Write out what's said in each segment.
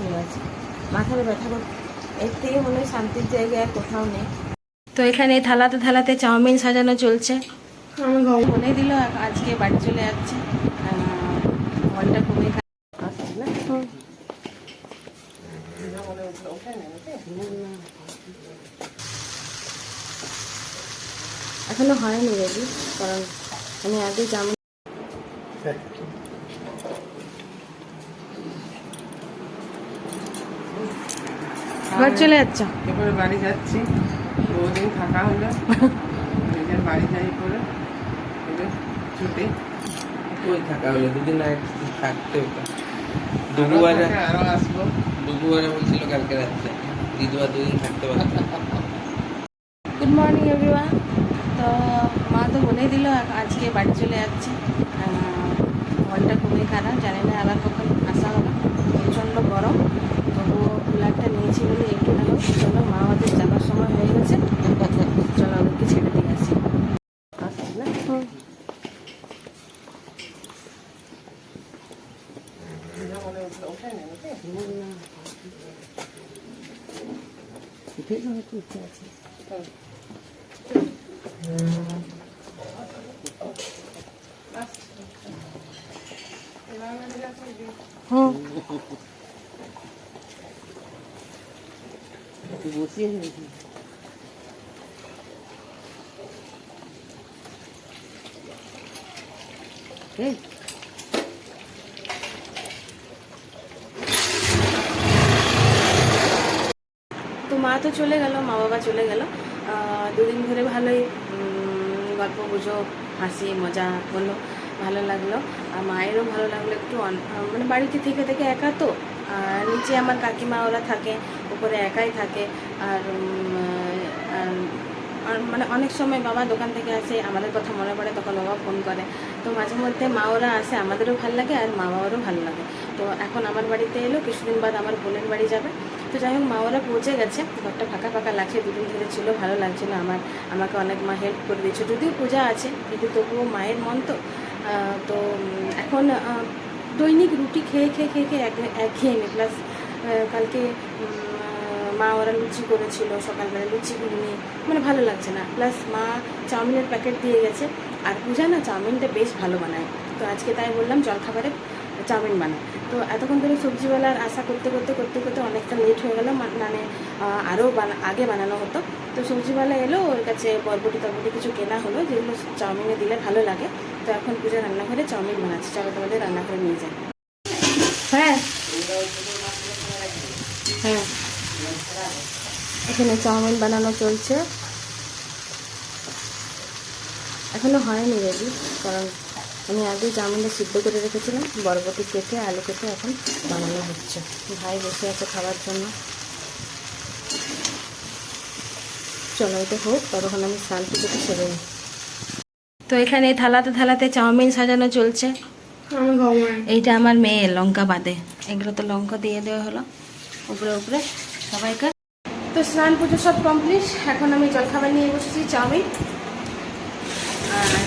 শুয়ে আছে। মাথার ব্যথা কর এর থেকে মনে হয় শান্তির জায়গায় আর কোথাও নেই। তো এখানে থালাতে থালাতে চাউমিন সাজানো চলছে। আমি ঘুম বলে দিল আজকে বাড়ি চলে যাচ্ছে। মনটা খুবই না এখনও হয়নি রেডি কারণ আমি আগে চাউমিন ঘর চলে যাচ্ছ? এবারে বাড়ি যাচ্ছি। বহুদিন থাকা হলো। নিজের বাড়ি যাই করে। এবার ছুটি। কই থাকা হলো দুদিন আগে থাকতে হতো। আরও দুপুরে আরও আসব। দুপুরে বলছিল কালকে রাত্রে। দিদুয়া দুদিন থাকতে পারতো গুড মর্নিং এভরিওয়ান তো মা তো বলেই দিল আজকে বাড়ি চলে যাচ্ছে। মনটা খুবই খারাপ জানি না আবার কখন আসা হবে। প্রচণ্ড গরম তবুও কুলারটা নিয়েছি বলে একটু না হোক চলো মা আমাদের যাবার সময় হয়ে গেছে চলো ওদেরকে ছেড়ে দিয়ে আসি হুম। মনে উঠল ওঠেনি নাকি? উঠে যাওয়ার তো ইচ্ছে আছে হুম বসিয়ে নিয়েছি তো মা তো চলে গেল, মা বাবা চলে গেল। দুদিন ধরে ভালোই গল্প গুজব, হাসি, মজা হলো ভালো লাগল। আর মায়েরও ভালো লাগল একটু মানে বাড়িতে থেকে থেকে একা তো। আর নিচে আমার কাকিমা ওরা থাকে উপরে একাই থাকে। আর মানে অনেক সময় বাবা দোকান থেকে আসে, আমাদের কথা মনে পড়ে, তখন বাবা ফোন করে। তো মাঝে মধ্যে মা ওরা আসে, আমাদেরও ভালো লাগে আর মা বাবারও ভালো লাগে। তো এখন আমার বাড়িতে এলো, কিছুদিন বাদ আমার বোনের বাড়ি যাবে। তো যাই হোক, মা ওরা পৌঁছে গেছে। ঘরটা ফাঁকা ফাঁকা লাগছে, দুদিন ধরে ছিল, ভালো লাগছিল আমার। আমাকে অনেক মা হেল্প করে দিয়েছে। যদিও পূজা আছে, কিন্তু তবুও মায়ের মন তো। তো এখন দৈনিক রুটি খেয়ে খেয়ে খেয়ে খেয়ে এক- নে প্লাস কালকে মা ওরা লুচি করেছিল সকালবেলা, লুচি ঘুগনি মানে ভালো লাগছে না। প্লাস মা চাউমিনের প্যাকেট দিয়ে গেছে। আর পূজা না চাউমিনটা বেশ ভালো বানায়। তো আজকে তাই বললাম, জলখাবারে চাউমিন বানায়। তো এতক্ষণ ধরে সবজিওয়ালার আশা করতে করতে করতে করতে অনেকটা লেট হয়ে গেল মানে আরও আগে বানানো হতো। তো সবজিওয়ালা এলো, ওর কাছে বরবটি তরবটি কিছু কেনা হলো, যেগুলো চাউমিনে দিলে ভালো লাগে। তো এখন পূজা রান্নাঘরে চাউমিন বানাচ্ছে। চলো তোমাদের রান্নাঘরে নিয়ে যাই। হ্যাঁ। হ্যাঁ। এখানে চাউমিন বানানো চলছে। এখনও হয়নি রেডি কারণ আমি আগে চাউমিনটা সিদ্ধ করে রেখেছিলাম বরবটি কেটে আলু কেটে এখন বানানো হচ্ছে। ভাই বসে আছে খাবার জন্য। চলো এটা হোক ততক্ষণ আমি স্নান পুজোটা সেরে নিই। তো এখানে থালাতে থালাতে চাউমিন সাজানো চলছে। এইটা আমার মেয়ে লঙ্কা বাদে। এগুলো তো লঙ্কা দিয়ে দেওয়া হলো। উপরে উপরে সবাইকে। তো স্নান পুজো সব কমপ্লিট এখন আমি জলখাবার নিয়ে বসেছি চাউমিন।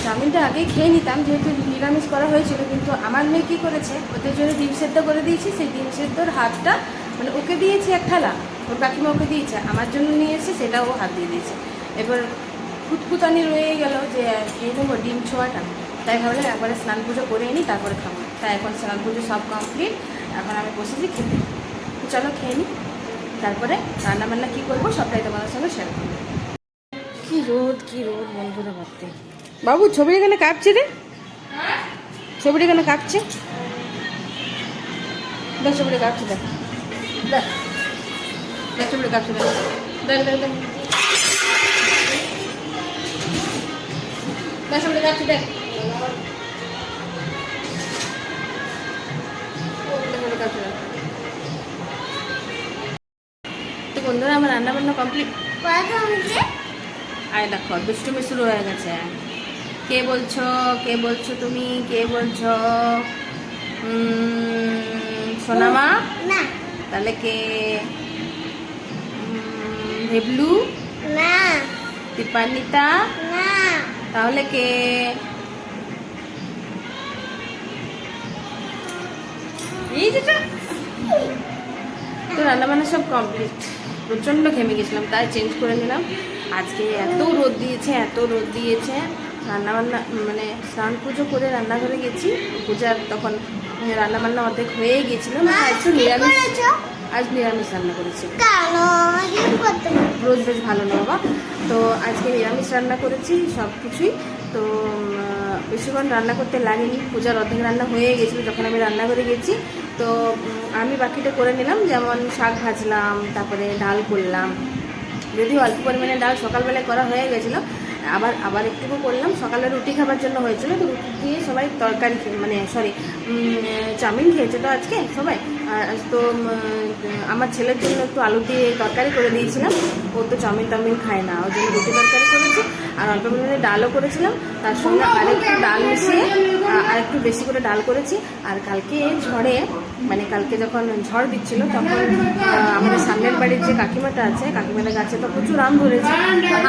চাউমিনটা আগেই খেয়ে নিতাম, যেহেতু নিরামিষ করা হয়েছিল, কিন্তু আমার মেয়ে কী করেছে, ওদের জন্য ডিম সেদ্ধ করে দিয়েছি, সেই ডিম সেদ্ধর হাতটা মানে ওকে দিয়েছি এক থালা, ওর কাকিমা ওকে দিয়েছে, আমার জন্য নিয়ে এসে সেটাও ও হাত দিয়ে দিয়েছে। এবার ফুটফুটানি রয়ে গেল যে, খেয়ে নেব ডিম ছোঁয়াটা। তাই ভাবলাম একবারে স্নান পুজো করে নিই তারপরে খাব। তাই এখন স্নান পুজো সব কমপ্লিট এখন আমি বসেছি খেতে। চলো খেয়ে নিই তারপরে রান্নাবান্না কী করব সবটাই তোমাদের সঙ্গে শেয়ার করব। কী রোদ কী রোদ বন্ধুরা ভাবতে বাবু ছবি এখানে কাঁপছে রে। ছবিটা এখানে কাঁপছে। দেখ ছবিটা কাঁপছে দেখ দেখ দেখ ছবিটা কাঁপছে দেখ দেখ দেখ দেখ দেখ ছবিটা কাঁপছে দেখ কাঁপছে দেখ। তো বন্ধুরা আমার রান্না বান্না কমপ্লিট আয় দেখো দুষ্টুমি শুরু হয়ে গেছে। কে বলছো কে বলছো তুমি কে বলছো? সোনামা না। তাহলে কে? হেবলু? না। দীপান্বিতা? না। তাহলে কে? এই যেটা তো রান্নাবান্না সব কমপ্লিট প্রচণ্ড ঘেমে গেছিলাম তাই চেঞ্জ করে নিলাম। আজকে এত রোদ দিয়েছে এত রোদ দিয়েছে। রান্নাবান্না মানে স্নান পুজো করে রান্নাঘরে গেছি। পূজার তখন রান্নাবান্না অর্ধেক হয়ে গিয়েছিল আজকে নিরামিষ আজ নিরামিষ রান্না করেছি। রোজ রোজ ভালো না বাবা। তো আজকে নিরামিষ রান্না করেছি সব কিছুই তো বেশিক্ষণ রান্না করতে লাগেনি। পূজার অর্ধেক রান্না হয়ে গেছিল যখন আমি রান্না রান্নাঘরে গেছি। তো আমি বাকিটা করে নিলাম। যেমন শাক ভাজলাম, তারপরে ডাল করলাম। যদিও অল্প পরিমাণে ডাল সকালবেলায় করা হয়ে গেছিল আবার আবার একটুকু করলাম। সকালে রুটি খাবার জন্য হয়েছিল, তো রুটি দিয়ে সবাই তরকারি মানে সরি চাউমিন খেয়েছে তো আজকে সবাই। তো আমার ছেলের জন্য একটু আলু দিয়ে তরকারি করে দিয়েছিলাম। ও তো চাউমিন টাউমিন খায় না, ওর জন্য রুটি তরকারি করেছি। আর অল্প পরিমাণে ডালও করেছিলাম, তার সঙ্গে আরেকটু ডাল মিশিয়ে আর একটু বেশি করে ডাল করেছি। আর কালকে ঝড়ে মানে কালকে যখন ঝড় দিচ্ছিল, তখন আমাদের সামনের বাড়ির যে কাকিমাটা আছে, কাকিমাদের গাছে তো প্রচুর আম ধরেছে।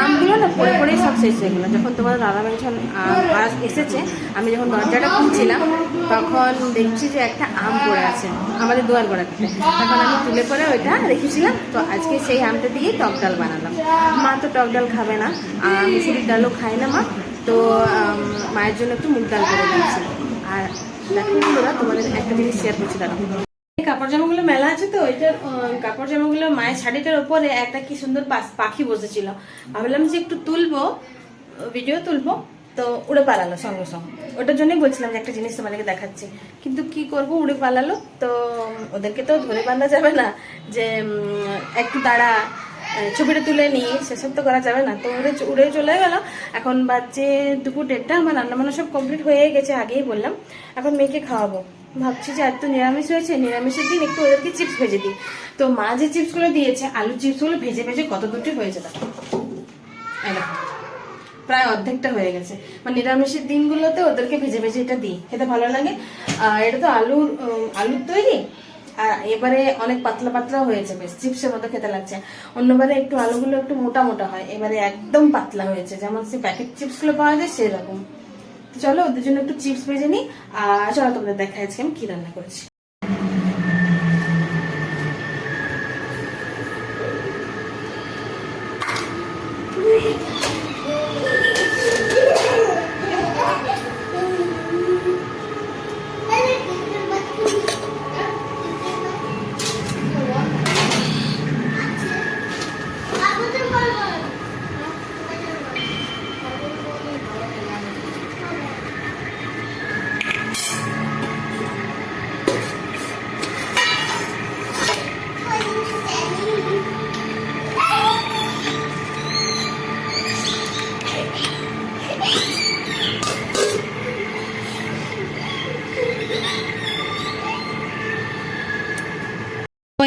আমগুলো না পড়ে পড়েই সব শেষ হয়ে গেলো। যখন তোমার দাদা আম এসেছে, আমি যখন দরজাটা খুলছিলাম তখন দেখছি যে একটা আম পড়ে আছে, আমাদের দুয়ার গোড়াতে। তখন আমি তুলে করে ওইটা রেখেছিলাম, তো আজকে সেই আমটা দিয়ে টক ডাল বানালাম। মা তো টক ডাল খাবে না, আর মুসুরির ডালও খায় না মা, তো মায়ের জন্য একটু মুগ ডাল করে দিয়েছি। আর দেখো তোমাদের একটা জিনিস শেয়ার করছি এই কাপড় জামাগুলো মেলা আছে তো, ওইটার কাপড় জামাগুলো মায়ের শাড়িটার উপরে একটা কি সুন্দর পাখি বসেছিল। ভাবলাম যে একটু তুলবো, ভিডিও তুলবো। তো উড়ে পালালো সঙ্গে সঙ্গে। ওটার জন্যই বলছিলাম যে একটা জিনিস তোমাদেরকে দেখাচ্ছি। কিন্তু কি করব? উড়ে পালালো। তো ওদেরকে তো ধরে বাঁধা যাবে না যে একটু দাঁড়া ছবিটা তুলে নিই সেসব তো করা যাবে না। তো উড়ে উড়ে চলে গেল। এখন বাচ্চে দুপুর দেড়টা। আমার রান্না বান্না সব কমপ্লিট হয়ে গেছে আগেই বললাম। এখন মেয়েকে খাওয়াবো। ভাবছি যে এত নিরামিষ হয়েছে। নিরামিষের দিন একটু ওদেরকে চিপস ভেজে দিই। তো মা যে চিপসগুলো দিয়েছে, আলু চিপসগুলো ভেজে ভেজে কত দুটি হয়ে দেখো। প্রায় অর্ধেকটা হয়ে গেছে। মানে নিরামিষের দিনগুলোতে ওদেরকে ভেজে ভেজে এটা দিই। খেতে ভালো লাগে। আর এটা তো আলুর আলুর তৈরি। আর এবারে অনেক পাতলা পাতলা হয়েছে বেশ। চিপসের মতো খেতে লাগছে। অন্যবারে একটু আলুগুলো একটু মোটা মোটা হয়। এবারে একদম পাতলা হয়েছে। যেমন সে প্যাকেট চিপসগুলো পাওয়া যায়, সেরকম। চলো ওদের জন্য একটু চিপস ভেজে নিই। আর চলো তোমাদের দেখা আজকে আমি কি রান্না করেছি।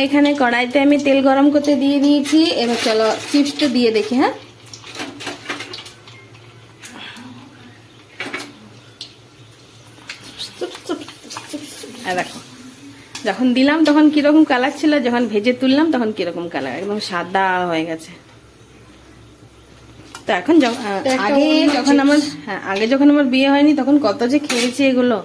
এখানে কড়াইতে আমি তেল গরম করতে দিয়ে দিয়েছি। এবার চলো চিপসটা দিয়ে দেখি হ্যাঁ? দেখো যখন দিলাম তখন কীরকম কালার ছিল যখন ভেজে তুললাম তখন কীরকম কালার একদম সাদা হয়ে গেছে। তো এখন আগে যখন আমার হ্যাঁ আগে যখন আমার বিয়ে হয়নি তখন কত যে খেয়েছি এগুলো।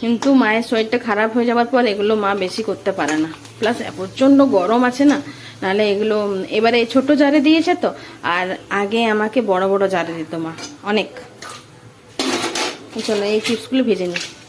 কিন্তু মায়ের শরীরটা খারাপ হয়ে যাওয়ার পর এগুলো মা বেশি করতে পারে না। প্লাস প্রচণ্ড গরম আছে না? নাহলে এগুলো, এবারে ছোট জারে দিয়েছে তো, আর আগে আমাকে বড় বড় জারে দিত মা, অনেক। চলো এই চিপসগুলো ভেজে নিই।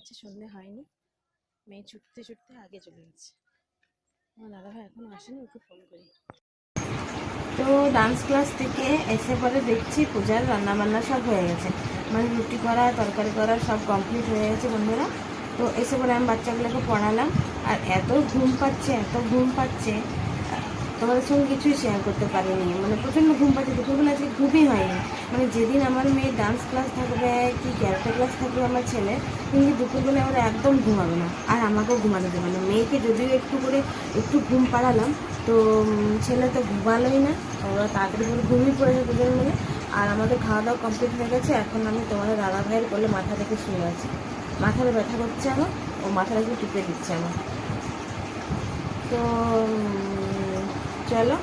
আছে, সন্ধে হয়নি। মেয়ে ছুটতে ছুটতে আগে চলে গেছে। আমার দাদা দাদাভাই এখনও আসেনি, ওকে ফোন করি। তো ডান্স ক্লাস থেকে এসে পরে দেখছি পূজার রান্না বান্না সব হয়ে গেছে। মানে রুটি করা, তরকারি করা সব কমপ্লিট হয়ে গেছে বন্ধুরা। তো এসে পরে আমি বাচ্চাগুলোকে পড়ালাম। আর এত ঘুম পাচ্ছে, এত ঘুম পাচ্ছে। তোমাদের সঙ্গে কিছুই শেয়ার করতে পারিনি। মানে প্রচণ্ড ঘুম পাচ্ছে, দুপুরবেলা আজকে ঘুমই হয়নি। মানে যেদিন আমার মেয়ে ডান্স ক্লাস থাকবে, কি ক্যারেক্টার ক্লাস থাকবে আমার ছেলে, কিন্তু দুপুরবেলা ওরা একদম ঘুমাবে না। আর আমাকেও ঘুমাতে দেবে না। মেয়েকে যদিও একটু করে একটু ঘুম পাড়ালাম, তো ছেলে তো ঘুমালোই না। ওরা তাড়াতাড়ি করে ঘুমিয়ে পড়েছে দুজন মিলে। আর আমাদের খাওয়া দাওয়া কমপ্লিট হয়ে গেছে। এখন আমি তোমাদের দাদা ভাইয়ের কোলে মাথা থেকে শুয়ে আছি। মাথাটা ব্যথা করছে আমার, ও মাথাটা একটু টিপে দিচ্ছে আমার। তো চলো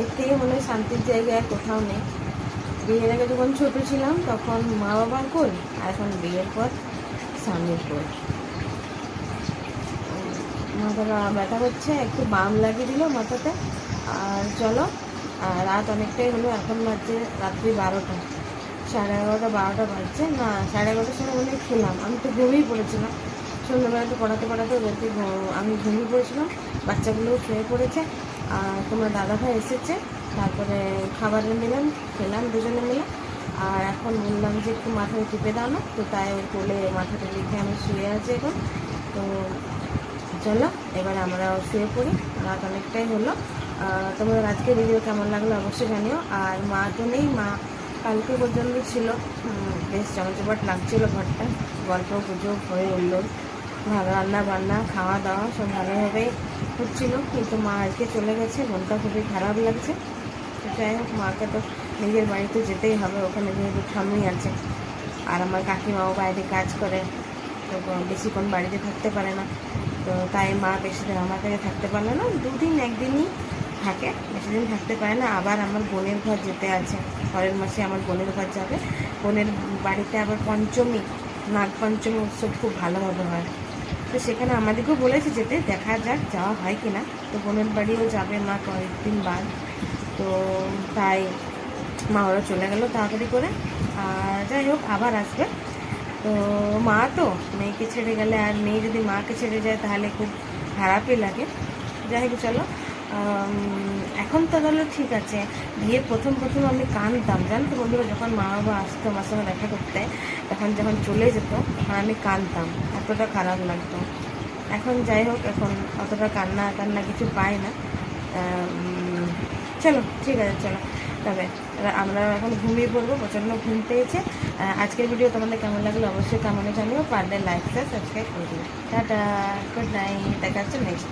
এর থেকে মনে হয় শান্তির জায়গায় কোথাও নেই। বিয়ের আগে যখন ছোটো ছিলাম, তখন মা বাবার কোল আর এখন বিয়ের পর স্বামীর কোল। মাথাটা ব্যথা হচ্ছে একটু বাম লাগিয়ে দিল মাথাতে। আর চলো আর রাত অনেকটাই হলো, এখন বাজছে রাত্রি বারোটা। সাড়ে এগারোটা, বারোটা বাজছে। না, সাড়ে এগারোটার সময় মনে খেলাম। আমি তো ঘুমিয়ে পড়েছিলাম। সন্ধ্যাবেলাতে পড়াতে পড়াতে বলতে আমি ঘুমিয়ে পড়েছিলাম। বাচ্চাগুলো শুয়ে পড়েছে। আর তোমার দাদা ভাই এসেছে, তারপরে খাবার নিলাম, খেলাম, দুজনে মিলে। আর এখন বললাম যে একটু মাথায় টিপে দাও না, তো তাই ওর কোলে মাথাটা রেখে আমি শুয়ে আছি এখন। তো চলো, এবার আমরা শুয়ে পড়ি, রাত অনেকটাই হলো। তোমাদের আজকে ভিডিও কেমন লাগল অবশ্যই জানিও। আর মা তো নেই, মা কালকে পর্যন্ত ছিল। বেশ জমজমাট লাগছিল ঘরটা, গল্প পুজো হয়ে উঠল। ভালো রান্না বান্না, খাওয়া দাওয়া সব ভালোভাবেই হচ্ছিল কিন্তু মা আজকে চলে গেছে। মনটা খুবই খারাপ লাগছে। যাই হোক, মাকে তো নিজের বাড়িতে যেতেই হবে, ওখানে যেহেতু ঠাম্মি আছে। আর আমার কাকিমাও বাইরে কাজ করে, তো বেশিক্ষণ বাড়িতে থাকতে পারে না। তো তাই মা বেশি দিন আমার কাছে থাকতে পারল না, দুদিন একদিনই থাকে, বেশি দিন থাকতে পারে না। আবার আমার বোনের ঘর যেতে আছে, পরের মাসে আমার বোনের ঘর যাবে। বোনের বাড়িতে আবার পঞ্চমী নাগ পঞ্চমী উৎসব খুব ভালোভাবে হয়। তো সেখানে আমাদেরকেও বলেছে যেতে, দেখা যাক যাওয়া হয় কি না তো বোনের বাড়িও যাবে মা কয়েকদিন বাদ। তো তাই মা ওরা চলে গেল তাড়াতাড়ি করে। আর যাই হোক, আবার আসবে। তো মা তো মেয়েকে ছেড়ে গেলে আর মেয়ে যদি মাকে ছেড়ে যায় তাহলে খুব খারাপই লাগে। যাই হোক, চলো। এখন তো গেলো ঠিক আছে। বিয়ে প্রথম প্রথম আমি কাঁদতাম। জানো তো বন্ধুরা, যখন মা বাবা আসতো আমার সঙ্গে দেখা করতে, তখন যখন চলে যেত, তখন আমি কাঁদতাম। এতটা খারাপ লাগতো। এখন যাই হোক, এখন অতটা কান্না কান্না কিছু পাই না। চলো, ঠিক আছে, চলো। তবে আমরা এখন ঘুমিয়ে পড়ব, প্রচণ্ড ঘুম পেয়েছে। আজকের ভিডিও তোমাদের কেমন লাগল অবশ্যই কেমন জানিও। পারলে লাইক সাবস্ক্রাইব করে দিও। টাটা গুড নাইট দেখা হচ্ছে নেক্সট